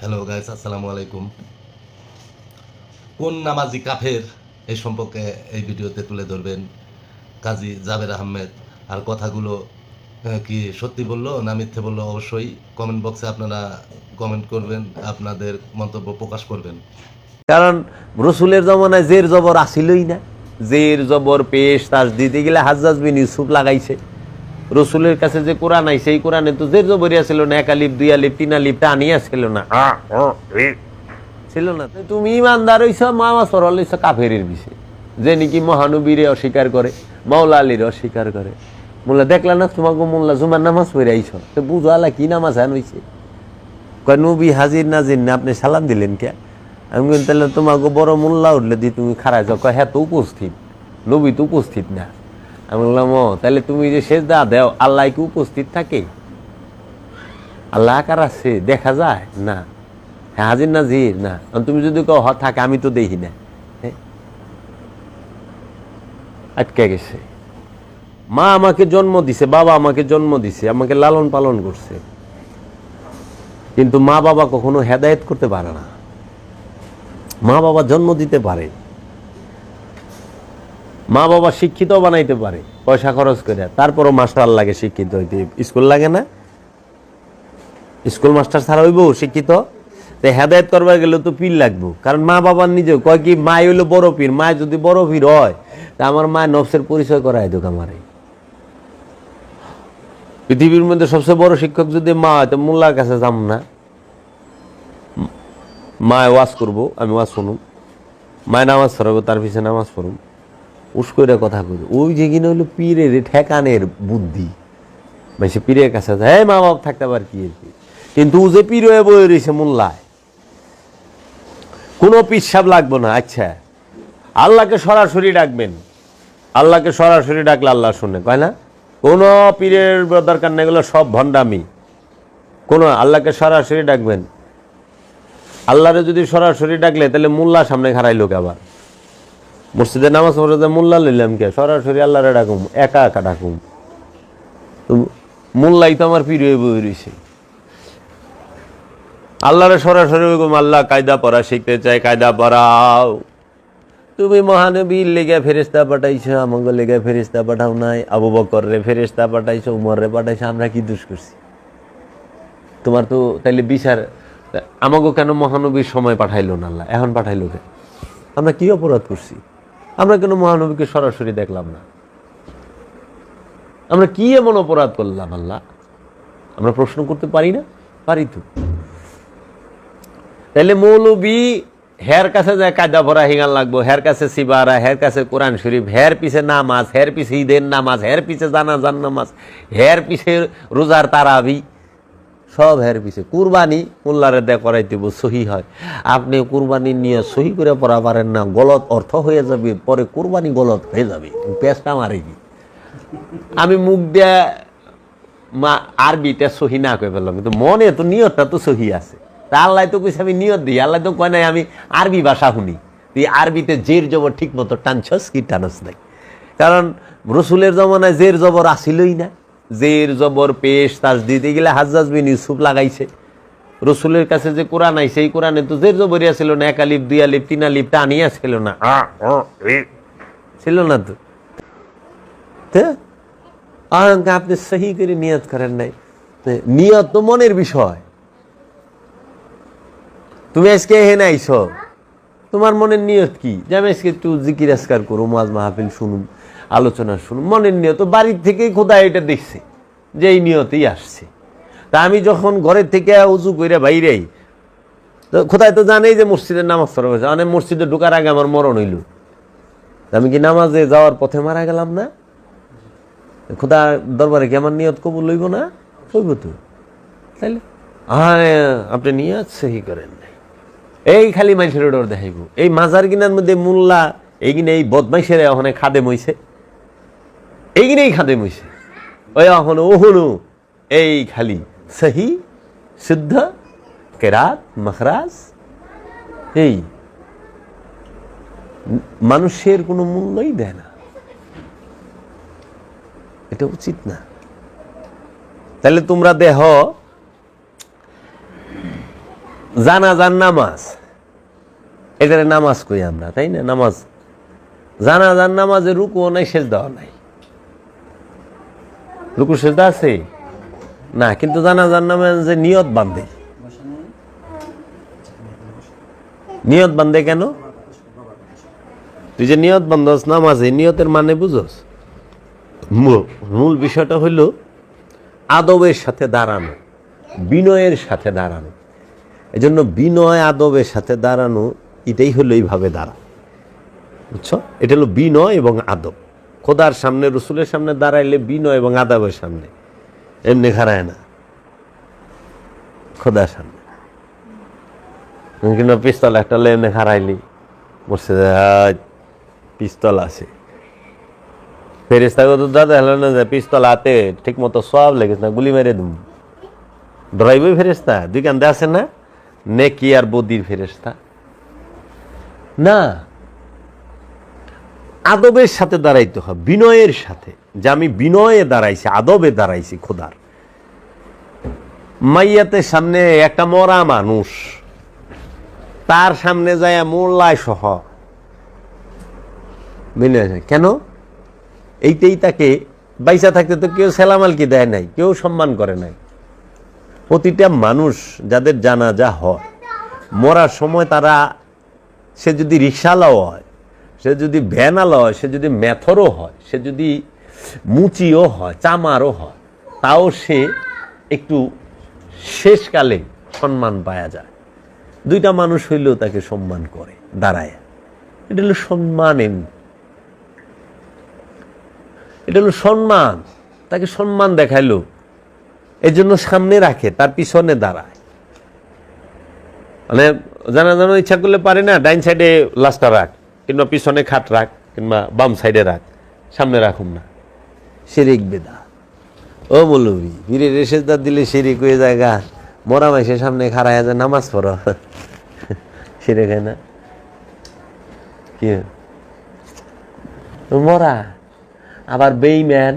Hello guys আসসালামু আলাইকুম। কোন নামাজি কাফের এই সম্পর্কে এই ভিডিওতে তুলে ধরবেন? কাজী জাবের আহমেদ, আর কথাগুলো কি সত্যি বলল না মিথ্যে বলল অবশ্যই কমেন্ট বক্সে আপনারা কমেন্ট করবেন, আপনাদের মন্তব্য প্রকাশ করবেন। কারণ রসুলের জমানায় জের জবর আসিলই না। জের জবর পেশ তার দিতে গেলে হাজ বিন ইউসুফ লাগাইছে। রসুলের কাছে যে কোরআন আই সেই কোরআনে তো জের জবরই ছিল না এক আলিফ দুই আলিপ তিন আলিফ টানিয়া ছিল না। ছিল না। তুমি ইমানদার হইছ মামা সরল হইছ কাফের বিষয়ে। যে নাকি মহানবীরে অস্বীকার করে মাওলা আলীর অস্বীকার করে। মোল্লা দেখলা না তোমাকে মোল্লা জুমার নামাজ পড়ে আইছ? তো বুঝো আলা কি নামাজ হ্যান হইছে? কয় নবী হাজির নাজির না আপনি সালাম দিলেন কে? আমি তাহলে তোমাকে বড় মোল্লা উঠলে দি তুমি খারাই যাও। কয় হ্যাঁ তো উপস্থিত। নবী তো উপস্থিত না। আমি বললাম, ও, তাহলে তুমি যে শেষ দা দেও, আল্লাহ কি উপস্থিত থাকে? আল্লাহ কার আছে, দেখা যায়? না। হ্যাঁ হাজির না। জির না তুমি যদি কও হ থাকে, আমি তো দেখি না। হ্যাঁ? আটকে গেছে। মা আমাকে জন্ম দিছে, বাবা আমাকে জন্ম দিছে, আমাকে লালন পালন করছে। কিন্তু মা বাবা কখনো হেদায়েত করতে পারে না। মা বাবা জন্ম দিতে পারে। মা বাবা শিক্ষিত বানাইতে পারে, পয়সা খরচ করে। তারপরও মাস্টার লাগে শিক্ষিত হইতে। স্কুল লাগে না? স্কুল মাস্টার ছাড়া হইব, শিক্ষিত? তো হেদায়ত করবার গেলে তো পীর লাগবো। কারণ মা বাবার নিজে কয় কি, মাই হইল বড় পীর মায় যদি বড় পীর হয়, তা আমার মায়ের নফসের পরিচয় করাই দোক আমারে। পৃথিবীর মধ্যে সবচেয়ে বড় শিক্ষক যদি মা হয়, তো মোল্লার কাছে যাম না। মায় ওয়াজ করব, আমি ওয়াজ শুনুম। মায় নামাজ পড়াবো, তার পিছনে নামাজ পড়ুম। উস করে কথা কই ওই যে কিনা হইল পীরের ঠেকানের বুদ্ধি। মানে সে পীরের কাছে "এই মা বাপ, থাকতে পার কি কিন্তু ও যে পীর হয়ে বয়ে রয়েছে মোল্লায়, কোনো পিসাব লাগবো না আচ্ছা। আল্লাহকে সরাসরি ডাকবেন। আল্লাহকে সরাসরি ডাকলে আল্লাহ শুনে, কয় না? কোনো পীরের দরকার নেই, এগুলো সব ভণ্ডামি। কোনো আল্লাহকে সরাসরি ডাকবেন। আল্লাহরে যদি সরাসরি ডাকলে, তাহলে মোল্লা সামনে খারাইলো কে আবার? মসজিদে নামাজ পড়তে মোল্লা লইলাম কে? সরাসরি আল্লাহরে ডাকুম একা একা ডাকুম তো মোল্লাই তো আমার প্রিয় বই রয়েছে আল্লাহরে সরাসরি ওইরকম আল্লাহ কায়দা পড়া শিখতে চাই, কায়দা পড়াও। তুমি মহানবীর লেগে ফেরেস্তা পাঠাইছো আমাকে লেগে ফেরেস্তা পাঠাও নাই। আবু বকর রে ফেরেস্তা পাঠাইছো উমর রে পাঠাইছো, আমরা কি দোষ করছি? তোমার তো তাইলে বিচার আমাকে কেন মহানবীর সময় পাঠাইলো না আল্লাহ? এখন পাঠাইলো কেন আমরা কি অপরাধ করছি? আমরা কেন মহানবীকে সরাসরি দেখলাম না। আমরা কি এমন অপরাধ করলাম আল্লাহ? আমরা প্রশ্ন করতে পারি না? পারি তো। তাহলে মৌলবী, হের কাছে যায় কায়দা ভরা হিগান লাগবো, হের কাছে সিবারা, হের কাছে কোরআন শরীফ, হের পিছে নামাজ, হের পিছে ঈদের নামাজ, হের পিছে জানা জানাজান নামাজ, হের পিছে রোজার তারাবি। সব হের পিছে। কুরবানি মোল্লারে দে করাই দিব, সহি হয়। আপনি কুরবানি নিয়ে সহি করে পড়া পারেন না, গলত অর্থ হয়ে যাবে, পরে কুরবানি গলত হয়ে যাবে। পেঁচটা মারে কি? আমি মুখ দিয়ে মা আরবিটা সহি না করে ফেললাম, কিন্তু মনে তো নিয়তটা তো সহি আছে। তা আল্লাহ তো কইছে আমি নিয়ত দিই, আল্লাহ তো কয় নাই আমি আরবি ভাষা শুনি। তুই আরবিতে জের জবর ঠিক মতো টানছস কি টানস নাই? কারণ রসুলের জমানায় জের জবর আসিলই না। জের জবর পেশ তাজ দিতে গেলে হাজ্জাজ বিন ইউসুফ লাগাইছে। রসুলের কাছে যে কোরআন আই সেই কোরআনে তো জের জবরই ছিল না। এক আলিফ দুই আলিফ তিন আলিফ টানিয়া ছিল না। ছিল না তো। আপনি সহি করে নিয়ত করেন নাই। তো নিয়ত তো মনের বিষয়। তুমি আজকে এখানে আইছো। তোমার মনের নিয়ত কি? যে আমি আজকে একটু জিকির আসকার করুম আজ মাহফিল শুনুম আলোচনা শুনুন। মনের নিয়ত, বাড়ির থেকেই খোদা এটা দেখছে যে এই নিয়তেই আসছে। তা আমি যখন ঘরের থেকে উজু করে বাইরেই, তো খোদায় তো জানেই যে মসজিদের নামাজ পড়া হয়েছে। অনেক মসজিদে ঢোকার আগে আমার মরণ হইল। আমি কি নামাজে যাওয়ার পথে মারা গেলাম না? খোদা দরবারে কি আমার নিয়ত কবুল লইব না? হইব তো। তাইলে? আরে, আপনি নিয়ত সহি করেন এই খালি মানুষের ডর দেখাইব। এই মাজার কিনার মধ্যে মোল্লা, এই কিনে এই বদমাইশের ওখানে খাদে মইছে এই কিনেই খাদে মইছে ওই ওহনু এই খালি সহি, শুদ্ধ, কেরাত, মখরাজ, এই মানুষের কোনো মূল্যই দেয় না। এটা উচিত না। তাহলে তোমরা দেহ জানাজার নামাজ, এটারে নামাজ কই আমরা, তাই না? নামাজ জানাজার নামাজে রুকুও নাই শেষ দেওয়া নাই। রুকু সেজদা আছে? না, কিন্তু জানা জানাজার যে নিয়ত বান্ধে। নিয়ত বান্ধে কেন? তুই যে নিয়ত বান্ধস নামাজে, নিয়তের মানে বুঝস? মূল মূল বিষয়টা হইল আদবের সাথে দাঁড়ানো, বিনয়ের সাথে দাঁড়ানো। এজন্য বিনয়, আদবের সাথে দাঁড়ানো, এটাই হলো এইভাবে দাঁড়া বুঝছ? এটা হলো বিনয় এবং আদব। খোদার সামনে, রসুলের সামনে দাঁড়াইলে বিনয় এবং আদবের সামনে। এমনি খারায় না। খোদার সামনে। কিন্তু পিস্তল একটা লেনে খারাইলি বসে পিস্তল আছে। ফেরিস্তাকে তো দাদা হলো না যে, পিস্তল হাতে ঠিক মতো সব লেগেছে, না গুলি মেরে দুম। ড্রাইভই ফেরেস্তা দুই কান্দে আছে না? নেকি আর বদির ফেরেস্তা না আদবের সাথে দাঁড়াইতে হবে বিনয়ের সাথে। যে আমি বিনয়ে দাঁড়াইছি, আদবে দাঁড়াইছি, খোদার। মাইয়াতের সামনে একটা মরা মানুষ, তার সামনে যায় মোল্লায় সহ। কেন? এইটাই তাকে বাইসা থাকতে তো কেউ সেলামালকি দেয় নাই, কেউ সম্মান করে নাই। প্রতিটা মানুষ যাদের জানাজা হয়, মরার সময় তারা, সে যদি রিক্সালাও হয় সে যদি ভ্যানালাও হয়, সে যদি ম্যাথরও হয়, সে যদি মুচিও হয়, চামারও হয়, তাও সে একটু শেষকালে সম্মান পাওয়া যায়। দুইটা মানুষ হইলেও তাকে সম্মান করে, দাঁড়ায়। এটা হলো সম্মান এমনি এটা হলো সম্মান। তাকে সম্মান দেখাইলো। এই জন্য সামনে রাখে, তার পিছনে দাঁড়ায়। মানে জানা জানো ইচ্ছা করলে পারে না, ডাইন সাইডে লাস্টটা রাখ। কিংবা পিছনে খাট রাখ, কিংবা বাম সাইডে রাখ, সামনে রাখুন না। শিরিক বেদা। ও মৌলবি বীরের রেশেদার দিলে শিরিক হয়ে জায়গা মরা মাইসের সামনে খাড়ায় যায়, নামাজ পড়ো। শিরে খায় না? কি মরা। আবার বেইম্যান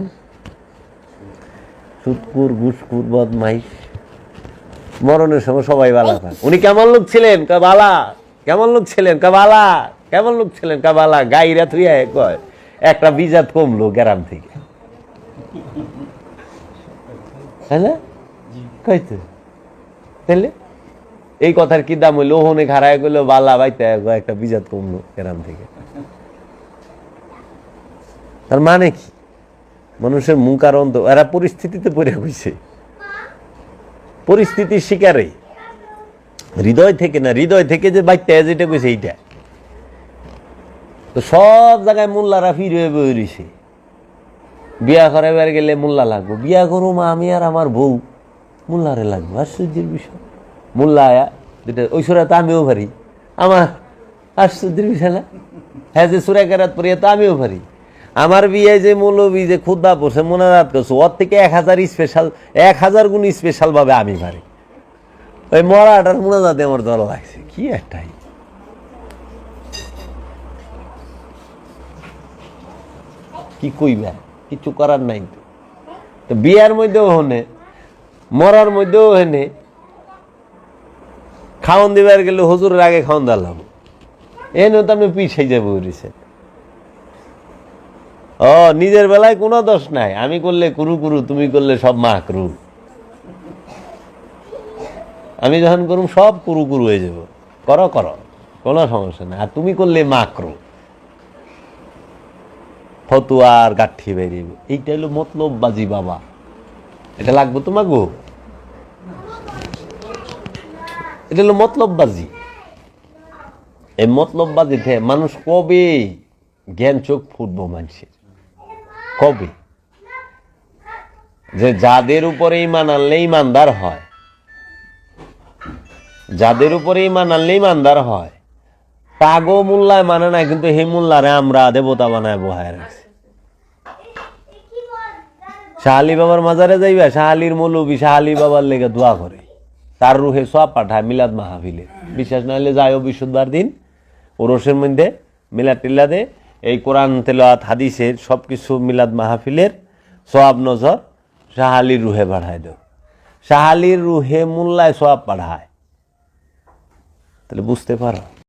সুৎকুর ঘুসকুর বদমাইশ। মরণের সময় সবাই বালা উনি কেমন লোক ছিলেন? কা বালা? কেমন লোক ছিলেন? কা বালা? কেমন লোক ছিলেন? কা বালা গাইরা থুইয়া কয়, একটা বিজাত কমলো গ্রাম থেকে। এই কথার কি দাম হইল? ওহনে খারায় গেলো বালা বাইতে একটা বিজাত কমলো গ্রাম থেকে। তার মানে কি? মানুষের মুখ আর অন্ত এরা পরিস্থিতিতে পড়ে হয়েছে পরিস্থিতির শিকারে হৃদয় থেকে না, হৃদয় থেকে যে বাইতে যেটা কইছে এইটা। তো সব জায়গায় মোল্লারা ফিরে বই রয়েছে বিয়া করাবার গেলে মোল্লা লাগবো। বিয়া করো মা আমি আর আমার বউ, মোল্লারে লাগবো। আশ্চর্যের বিষয়। মোল্লা আয়া, যেটা ওই সুরা তো আমিও পারি। আমার আশ্চর্যের বিষয় না? হ্যাঁ যে সুরা কেরাত পড়িয়া তো আমিও পারি। আমার বিয়ে যে মৌলবী, যে খুদ্া পড়ছে মোনারাত করছে, ওর থেকে এক হাজার স্পেশাল এক হাজার গুণ স্পেশাল ভাবে আমি পারি। ওই মরাটার মোনাজাতে আমার দল লাগছে। কি একটাই। কি কইবা? কিছু করার নাই তো। তো বিয়ার মধ্যেও হনে, মরার মধ্যেও হেনে, খাওন দিবার গেলে হজুরের আগে খাওন দিলাম এনে তো আপনি পিছিয়ে যাব রিসেন্ট ও, নিজের বেলায় কোনো দোষ নাই। আমি করলে কুরু কুরু, তুমি করলে সব মা করু আমি যখন করুম সব কুরু কুরু হয়ে যাব করো করো, কোনো সমস্যা নাই। আর তুমি করলে মাকরু। ফতুয়া আর গাঠি বেরিয়ে এইটা হলো মতলব বাজি বাবা। এটা লাগবে তোমার গো এটা হলো মতলব বাজি। এই মতলব বাজিতে মানুষ কবে জ্ঞান চোখ ফুটবো মানুষের? কবে? যে যাদের উপরে ইমান আনলে ইমানদার হয়। যাদের উপরে ইমান আনলে ইমানদার হয়। তাগো মোল্লায় মানে না কিন্তু হে মোল্লারে আমরা দেবতা বানায় বহায় রাখছি। শাহালি বাবার মাজারে যাইবা, শাহালির মৌলবী শাহালি বাবার লেগে দোয়া করে। তার রুহে সব পাঠায় মিলাদ মাহফিলে। বিশ্বাস না হলে যায়ও বৃহস্পতিবার দিন। ওরসের মধ্যে মিলাদ টিল্লাদে এই কোরআন, তেলাওয়াত, হাদিসের সব কিছু মিলাদ মাহফিলের সব নজর শাহালির রুহে বাড়ায় দেও। শাহালির রুহে মোল্লায় সব পাঠায় তাহলে বুঝতে পারো।